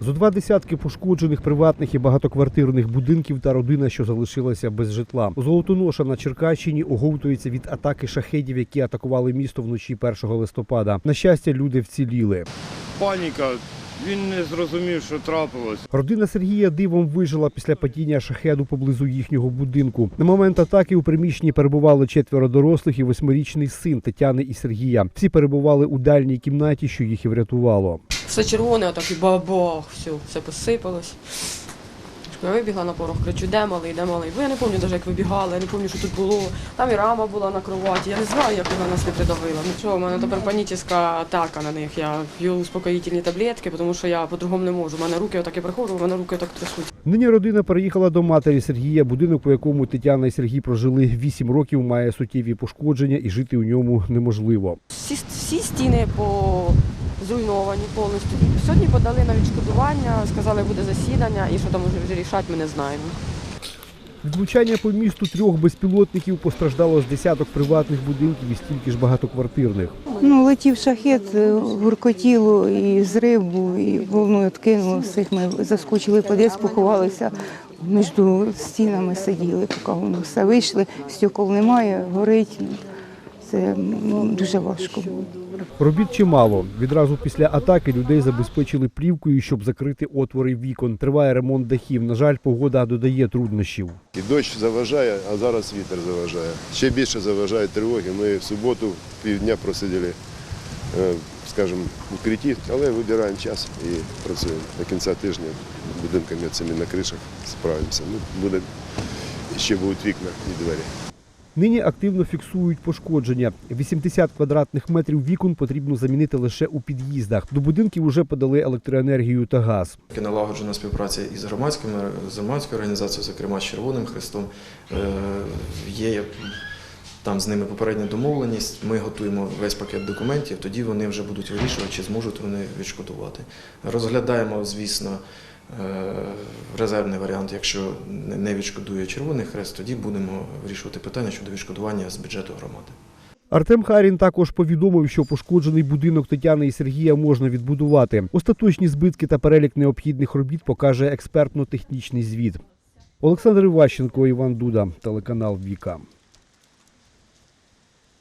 Зо два десятки пошкоджених приватних і багатоквартирних будинків та родина, що залишилася без житла. Золотоноша на Черкащині оговтується від атаки шахедів, які атакували місто вночі 1 листопада. На щастя, люди вціліли. Паніка. Він не зрозумів, що трапилось. Родина Сергія дивом вижила після падіння шахеду поблизу їхнього будинку. На момент атаки у приміщенні перебували четверо дорослих і восьмирічний син Тетяни і Сергія. Всі перебували у дальній кімнаті, що їх і врятувало. Все червоне, отак і бабах, все, все посипалось. Я вибігла на порог, кричу, де малий, де малий. Бо я не пам'ятаю навіть, як вибігала, я не пам'ятаю, що тут було. Там і рама була на кроваті. Я не знаю, як вона нас не придавила. Ну що, у мене тепер панічна атака на них. Я п'ю успокоїтельні таблетки, тому що я по-другому не можу. У мене руки отак і приходжу, у мене руки отак трясуть. Нині родина переїхала до матері Сергія. Будинок, у якому Тетяна і Сергій прожили 8 років, має суттєві пошкодження і жити у ньому неможливо. Всі, всі стіни по... зруйновані повністю. Сьогодні подали на відшкодування, сказали, буде засідання, і що там вже рішати, ми не знаємо. Від влучання по місту трьох безпілотників постраждало з десяток приватних будинків і стільки ж багатоквартирних. Ну, летів шахет, е, гуркотіло, і зрив був, і волною откинуло всіх. Ми заскочили під'їзд, поховалися, між стінами сиділи, поки воно все вийшли, стекол немає, горить. Це ну, дуже важко було. Робіт чимало. Відразу після атаки людей забезпечили плівкою, щоб закрити отвори вікон. Триває ремонт дахів. На жаль, погода додає труднощів. І дощ заважає, а зараз вітер заважає. Ще більше заважають тривоги. Ми в суботу півдня просиділи, е, скажімо, в укритті, але вибираємо час і працюємо. До кінця тижня будинками цими на кришах справимося. Ну, буде, ще будуть вікна і двері. Нині активно фіксують пошкодження. 80 квадратних метрів вікон потрібно замінити лише у під'їздах. До будинків уже подали електроенергію та газ. Налагоджена співпраця із громадськими з громадською організацією, зокрема з Червоним Хрестом. Е, Є там з ними попередня домовленість. Ми готуємо весь пакет документів. Тоді вони вже будуть вирішувати, чи зможуть вони відшкодувати. Розглядаємо, звісно, резервний варіант. Якщо не- не відшкодує Червоний Хрест, тоді будемо вирішувати питання щодо відшкодування з бюджету громади. Артем Харін також повідомив, що пошкоджений будинок Тетяни і Сергія можна відбудувати. Остаточні збитки та перелік необхідних робіт покаже експертно-технічний звіт. Олександр Іващенко, Іван Дуда, телеканал Віка.